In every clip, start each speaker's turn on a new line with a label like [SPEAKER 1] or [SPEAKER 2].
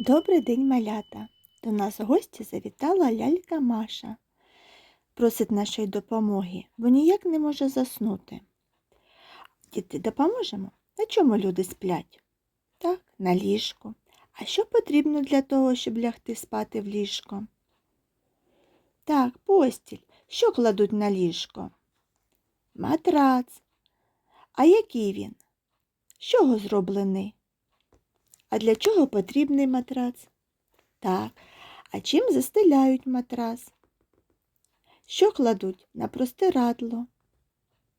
[SPEAKER 1] Добрий день, малята. До нас в гості завітала лялька Маша. Просить нашої допомоги, бо ніяк не може заснути. Діти, допоможемо? На чому люди сплять? Так, на ліжку. А що потрібно для того, щоб лягти спати в ліжко? Так, постіль. Що кладуть на ліжко? Матрац. А який він? З чого зроблений? А для чого потрібний матрац? Так. А чим застеляють матрас? Що кладуть на простирадло?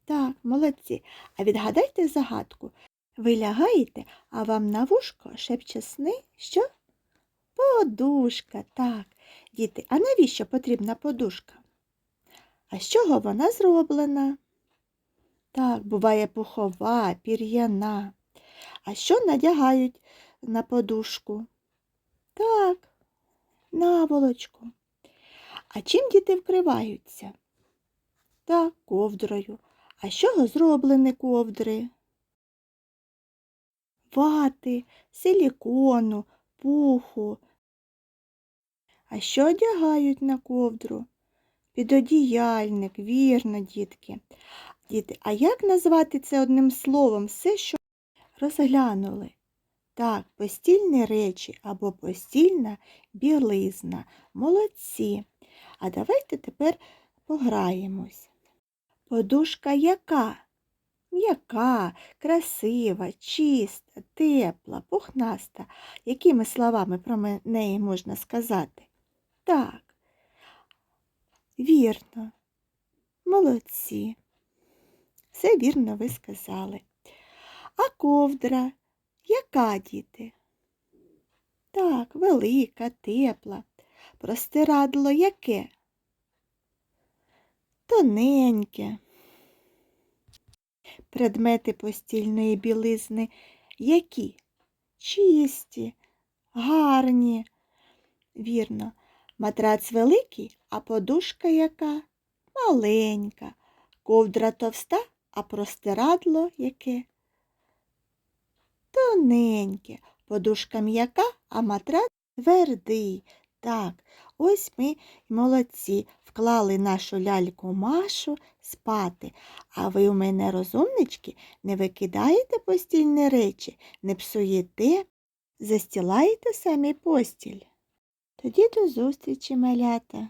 [SPEAKER 1] Так, молодці. А відгадайте загадку. Ви лягаєте, а вам на вушко шепче сни, що? Подушка, так. Діти, а навіщо потрібна подушка? А з чого вона зроблена? Так, буває пухова, пір'яна. А що надягають на подушку? Так, наволочку. А чим діти вкриваються? Так, ковдрою. А з чого зроблені ковдри? Вати, силікону, пуху. А що одягають на ковдру? Підодіяльник, вірно, дітки. Діти, а як назвати це одним словом все, що розглянули? Так, постільні речі або постільна білизна. Молодці. А давайте тепер пограємось. Подушка яка? М'яка, красива, чиста, тепла, пухнаста. Якими словами про неї можна сказати? Так. Вірно. Молодці. Все вірно ви сказали. А ковдра яка, діти? Так, велика, тепла. Простирадло яке? Тоненьке. Предмети постільної білизни які? Чисті, гарні. Вірно, матрац великий, а подушка яка? Маленька. Ковдра товста, а простирадло яке? Тоненьке, подушка м'яка, а матрац твердий. Так, ось ми молодці, вклали нашу ляльку Машу спати. А ви у мене розумнички, не викидаєте постільні речі, не псуєте, застілаєте самі постіль. Тоді до зустрічі, малята.